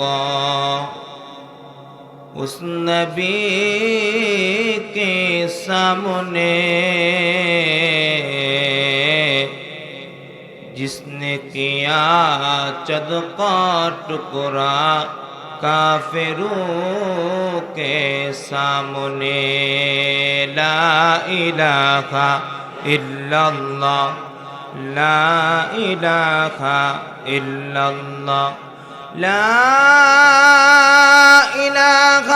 حقا اس نبی کے سامنے جس نے کیا چد کا ٹکڑا کافروں کے سامنے لا الہ الا اللہ لا الہ الا اللہ لا إله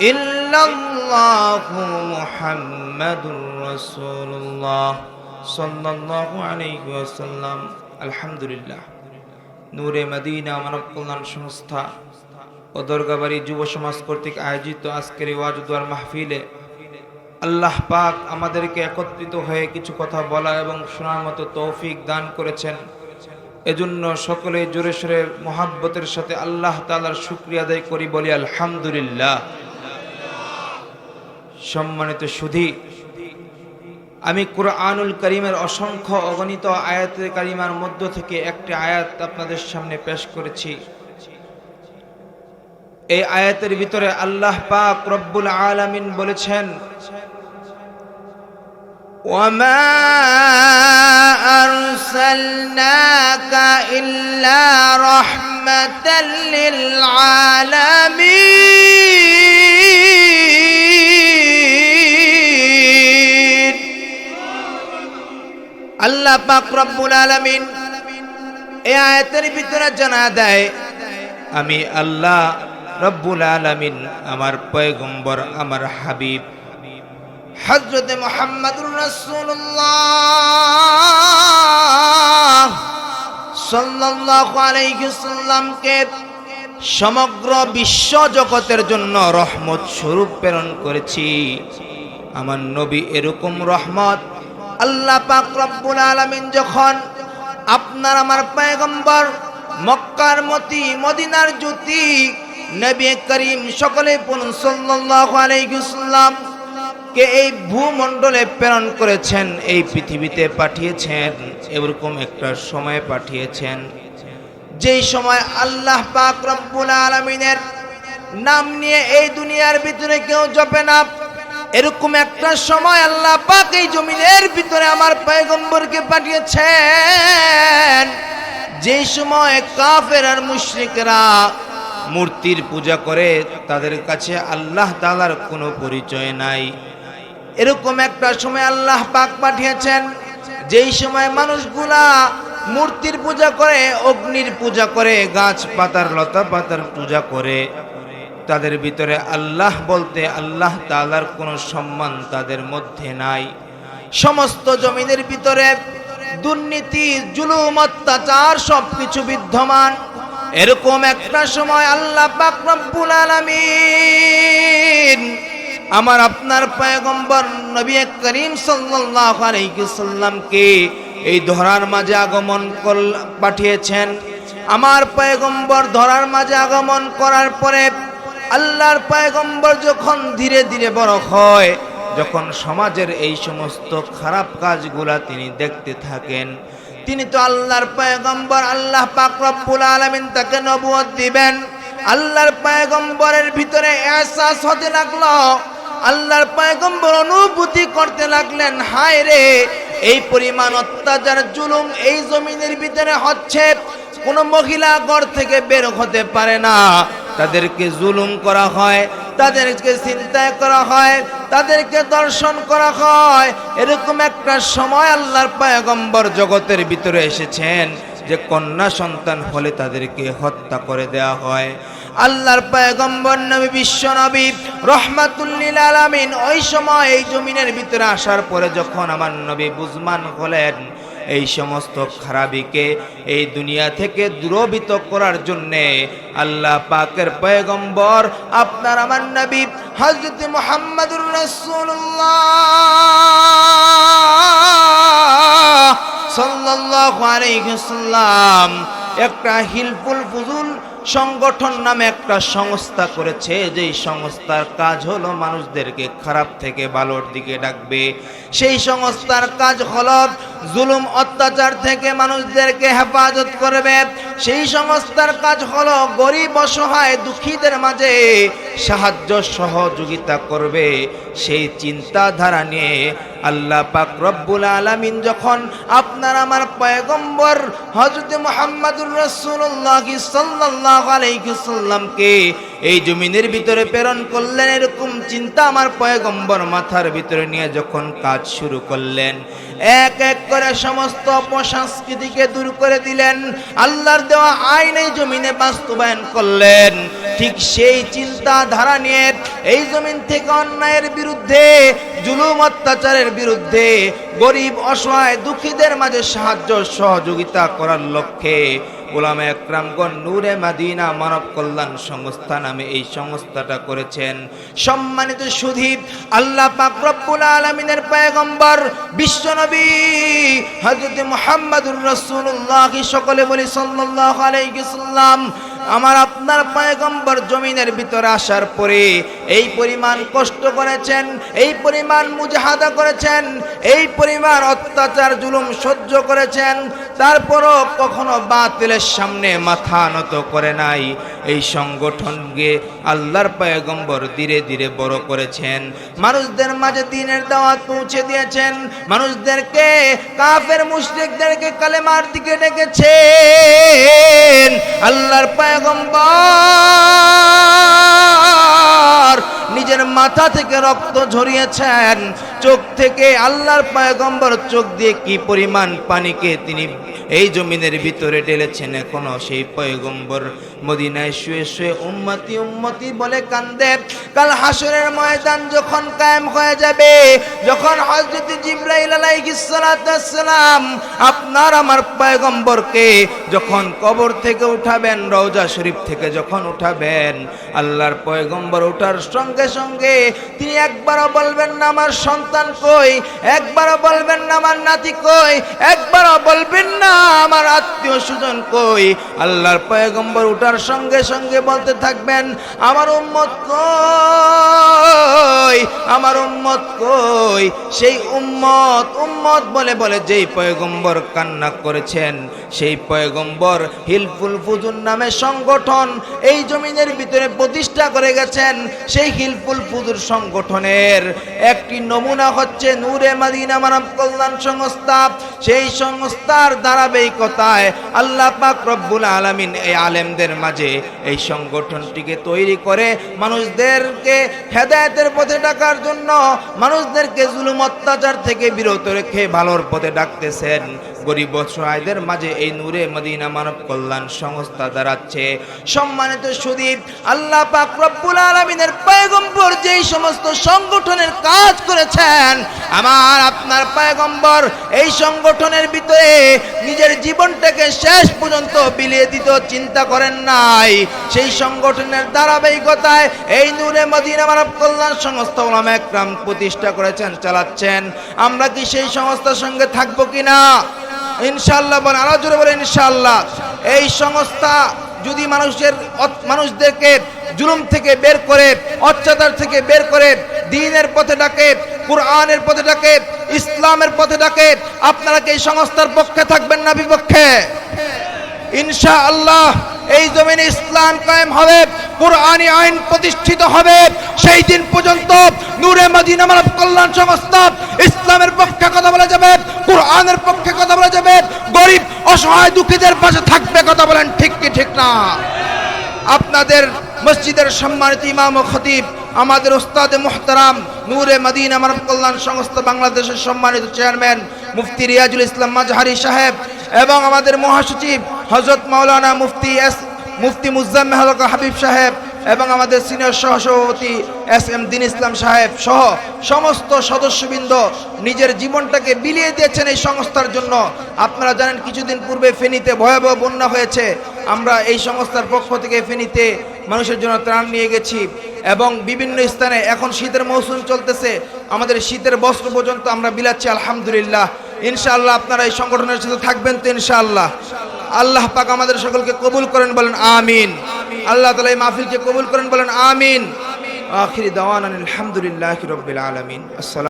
إلا الله محمد رسول الله صلى الله عليه وسلم الحمد لله সংস্থা ও যুব সমাজ আয়োজিত আজকের ওয়াজুদার মাহফিলে আল্লাহ পাক আমাদেরকে একত্রিত হয়ে কিছু কথা বলা এবং শোনার মতো তৌফিক দান করেছেন। এজন্য সকলে জোরে সোরে মোহাব্বতের সাথে আল্লাহ তালার শুক্রিয়া আদায় করি বলি আলহামদুলিল্লাহ সম্মানিত সুধী আমি কোরআনুল করিমের অসংখ্য অগণিত আয়াতের কারিমার মধ্য থেকে একটি আয়াত আপনাদের সামনে পেশ করেছি এই আয়াতের ভিতরে আল্লাহ পাক রব্বুল আলামিন বলেছেন وما أرسلناك إلا رحمة للعالمين আল্লাহ পাক রব্বুল আলামিন এই আয়াতের ভিতরে জানা দেয় আমি আল্লাহ রব্বুল আলামিন আমার পয়গম্বর আমার হাবিব হজরত মোহাম্মদুর রাসূলুল্লাহ সাল্লামকে সমগ্র বিশ্ব জগতের জন্য রহমত স্বরূপ প্রেরণ করেছি। আমার নবী এরকম রহমত আল্লাহ পাক রব্বুল আলামিন যখন আপনার আমার পায়গম্বর মক্কার মতি মদিনার জ্যোতি নবী করিম সকলে আলাইহি সাল্লাম কে এই ভূমণ্ডলে প্রেরণ করেছেন, এই পৃথিবীতে পাঠিয়েছেন, এরকম একটা সময় পাঠিয়েছেন। যেই সময় আল্লাহ পাক রব্বুল আলমিনের নাম নিয়ে এই দুনিয়ার ভিতরে কেউ জপে না, এরকম একটা সময় আল্লাহ পাক এই জমিনের ভিতরে আমার পয়গম্বরকে পাঠিয়েছেন। যেই সময় কাফের আর মুশরিকরা মূর্তির পূজা করে, তাদের কাছে আল্লাহ তালার কোনো পরিচয় নাই। এরকম একটা সময় আল্লাহ পাক পাঠিয়েছেন। যেই সময় মানুষগুলা মূর্তির পূজা করে, অগ্নির পূজা করে গাছ পাতার লতা পাতার পূজা করে, তাদের ভিতরে আল্লাহ বলতে আল্লাহ তালার কোনো সম্মান তাদের মধ্যে নাই। সমস্ত জমিনের ভিতরে দুর্নীতি, জুলুম, অত্যাচার সবকিছু বিদ্যমান। এরকম একটা সময় আল্লাহ পাক রব্বুল আলামিন আমার আপনার পয়গম্বর নবী করিম সাল্লাল্লাহু সাল্লামকে এই ধরার মাঝে আগমন পাঠিয়েছেন। আমার পয়গম্বর ধরার মাঝে আগমন করার পরে আল্লাহর পয়গম্বর যখন ধীরে ধীরে বড় হয়, যখন সমাজের এই সমস্ত খারাপ কাজগুলা তিনি দেখতে থাকেন, তিনি তো আল্লাহর পয়গম্বর, আল্লাহ পাক রব্বুল আলামিন তাকে নবুয়ত দিবেন। আল্লাহর পয়গম্বরের ভিতরে এহসাস হতে লাগল। আল্লাহর পয়গম্বর অনুভূতি করতে লাগলেন, হায় রে, এই পরিমাণ অত্যাচার, জুলুম এই জমিনের ভিতরে হচ্ছে। কোনো মহিলা ঘর থেকে বের হতে পারে না। তাদেরকে জুলুম করা হয়, তাদেরকে চিন্তায় করা হয়, তাদেরকে দর্শন করা হয়। এরকম একটা সময় আল্লাহর পয়গম্বর জগতের ভিতরে এসেছেন, যে কন্যা সন্তান হলে তাদেরকে হত্যা করে দেওয়া হয়। আল্লাহর পয়গম্বর নবী বিশ্ব নবী রহমাতুল্লিল আলামিন ওই সময় এই জমিনের ভিতরে আসার পরে যখন আমার নবী বুজমান হলেন, এই সমস্ত খারাপিকে এই দুনিয়া থেকে দূরবিত করার জন্যে আল্লাহ পাকের পয়গম্বর আপনার আমার নবী হজরত মোহাম্মদুর রসুল্লাহ সাল্লাম একটা হিলফুল ফুজুল সংগঠন নামে একটা সংস্থা করেছে, যেই সংস্থার কাজ হলো মানুষদেরকে খারাপ থেকে ভালোর দিকে ডাকবে। সেই সংস্থার কাজ হলো জুলুম, অত্যাচার থেকে মানুষদেরকে হেফাজত করবে। সেই সংস্থার কাজ হলো গরিব, অসহায়, দুঃখীদের মাঝে সাহায্য সহযোগিতা করবে সেই চিন্তাধারা নিয়ে আল্লাহ পাক রব্বুল আলামিন যখন আপনার আমার পয়গম্বর হজরত মুহাম্মাদুর আলাইহি সাল্লামকে এই জমিনের ভিতরে প্রেরণ করলেন, এরকম চিন্তা আমার পয়গম্বর মাথার ভিতরে নিয়ে যখন কাজ শুরু করলেন, এক এক করে সমস্ত অপসংস্কৃতিকে দূর করে দিলেন, আল্লাহর দেওয়া আইন এই জমিনে বাস্তবায়ন করলেন, ঠিক সেই চিন্তাধারা নিয়ে এই জমিন থেকে অন্যায়ের বিরুদ্ধে, জুলুম অত্যাচারের বিরুদ্ধে, গরিব, অসহায়, দুঃখীদের মাঝে সাহায্য, সহযোগিতা করার লক্ষ্যে গোলামে একরামগণ নূরে মাদিনা মানব কল্যাণ সংস্থা নামে এই সংস্থাটা করেছেন। সম্মানিত সুধীপ আল্লাহ পাক রব্বুল আলামিনের পয়গম্বর বিশ্বনবী হযরত মুহাম্মদুর রাসূলুল্লাহ, সকলে বলি সাল্লাল্লাহু আলাইহি সাল্লাম আমার আপনার পায়গম্বর জমিনের ভিতরে আসার পরে এই পরিমাণ কষ্ট করেছেন, এই পরিমাণ মুজাহাদা করেছেন, এই পরিমাণ অত্যাচার, জুলুম সহ্য করেছেন, তারপরও কখনো বাতিলের সামনে মাথা নত করে নাই। এই সংগঠনকে আল্লাহর পয়গম্বর ধীরে ধীরে বড় করেছেন। মানুষদের মাঝে দিনের দাওয়াত পৌঁছে দিয়েছেন। মানুষদেরকে, কাফের মুশরিকদেরকে কালেমার দিকে ডেকেছেন। আল্লাহর পয়গম্বর lugar নিজের মাথা থেকে রক্ত ঝরিয়েছেন। চোখ থেকে আল্লাহর পায়গম্বর চোখ দিয়ে কি পরিমাণ পানিকে তিনি এই জমিনের ভিতরে ঢেলেছেন এখনও সেই পয়গম্বর মদিনায় শুয়ে শুয়ে উম্মতি উম্মতি বলে কান্দে। কাল হাসরের ময়দান যখন কায়েম হয়ে যাবে, যখন হযরত জিবরাইল আলাইহিস সালাম আপনার আমার পয়গম্বরকে যখন কবর থেকে উঠাবেন, রওজা শরীফ থেকে যখন উঠাবেন, আল্লাহর পয়গম্বর ওঠার সঙ্গে সঙ্গে সঙ্গে তিনি একবারও বলবেন না, আমার সন্তান কই? একবারও বলবেন না, আমার নাতি কই? একবারও বলবেন না, আমার আত্মীয় স্বজন কই? আল্লাহর পয়গম্বর উঠার সঙ্গে সঙ্গে বলতে থাকবেন, আমার উম্মত কই? আমার উম্মত কই? সেই উম্মত উম্মত বলে বলে যেই পয়গম্বর কান্না করেছেন, সেই পয়গম্বর হিলফুল ফুজুর নামে সংগঠন এই জমিনের ভিতরে প্রতিষ্ঠা করে গেছেন, সেই হিলফুল ফুজুর সংগঠনের। একটি নমুনা হচ্ছে নূরে মাদিনা মানব কল্যাণ সংস্থা। সেই সংস্থার ধারাবাহিকতায় আল্লাহ পাক রব্বুল আলামিন এই আলেমদের মাঝে এই সংগঠনটিকে তৈরি করে মানুষদেরকে হেদায়তের পথে ডাকার জন্য মানুষদেরকে জুলুম অত্যাচার থেকে বিরত রেখে ভালোর পথে ডাকতেছেন। গরিব অসহায়দের মাঝে এই নূরে মদিনা মানব কল্যাণ সংস্থা দাঁড়াচ্ছে। সম্মানিত সুদীপ, আল্লাহ পাক রব্বুল আলমিনের পয়গম্বর যেই সমস্ত সংগঠনের কাজ করেছেন, আমার আপনার পয়গম্বর এই সংগঠনের ভিতরে নিজের জীবনটাকে শেষ পর্যন্ত বিলিয়ে দিত চিন্তা করেন নাই। সেই সংগঠনের ধারাবাহিকতায় এই নূরে মদিনা মানব কল্যাণ সংস্থা ওলামা একরাম প্রতিষ্ঠা করেছেন, চালাচ্ছেন। আমরা কি সেই সংস্থার সঙ্গে থাকব কিনা? ইনশাল্লাহ বলে আরও জোরে বলে ইনশাল্লাহ এই সংস্থা যদি মানুষের মানুষদেরকে জুলুম থেকে বের করে, অত্যাচার থেকে বের করে, দিনের পথে ডাকে, কোরআনের পথে ডাকে, ইসলামের পথে ডাকে, আপনারা কি সংস্থার পক্ষে থাকবেন না বিপক্ষে? ইনশা আল্লাহ এই জমিনে ইসলাম কায়েম হবে কোরআনী আইন প্রতিষ্ঠিত হবে, সেই দিন পর্যন্ত নূরে মদিনা মানব কল্যাণ সংস্থা ইসলামের পক্ষে কথা বলা যাবে কোরআনের পক্ষে কথা বলা যাবে গরিব অসহায় পাশে থাকবে কথা বলেন, ঠিক কি ঠিক না? আপনাদের মসজিদের সম্মানিত ইমাম ও খতিব, আমাদের ওস্তাদ মোহতারাম নূরে মদিন আমার কল্যাণ সংস্থা বাংলাদেশের সম্মানিত চেয়ারম্যান মুফতি রিয়াজুল ইসলাম মাজহারি সাহেব এবং আমাদের মহাসচিব হজরত মাওলানা মুফতি এস, মুফতি মুজাম হক হাবিব সাহেব এবং আমাদের সিনিয়র সহসভাপতি এস এম দিন ইসলাম সাহেব সহ সমস্ত সদস্যবৃন্দ নিজের জীবনটাকে বিলিয়ে দিয়েছেন এই সংস্থার জন্য। আপনারা জানেন কিছুদিন পূর্বে ফেনীতে ভয়াবহ বন্যা হয়েছে। আমরা এই সংস্থার পক্ষ থেকে ফেনীতে মানুষের জন্য ত্রাণ নিয়ে গেছি এবং বিভিন্ন স্থানে এখন শীতের মৌসুম চলতেছে। আমাদের শীতের বস্ত্র পর্যন্ত আমরা বিলাচ্ছি, আলহামদুলিল্লাহ। ইনশাআল্লাহ আপনারা এই সংগঠনের সাথে থাকবেন তো ইনশাআল্লাহ। আল্লাহ পাক আমাদের সকলকে কবুল করেন, বলেন আমিন। আল্লাহ তালা এই মাহফিলকে কবুল করেন বলেন আমিন। আখিরি দাওয়ান আলহামদুলিল্লাহ রবিল আলমিন। আসসালাম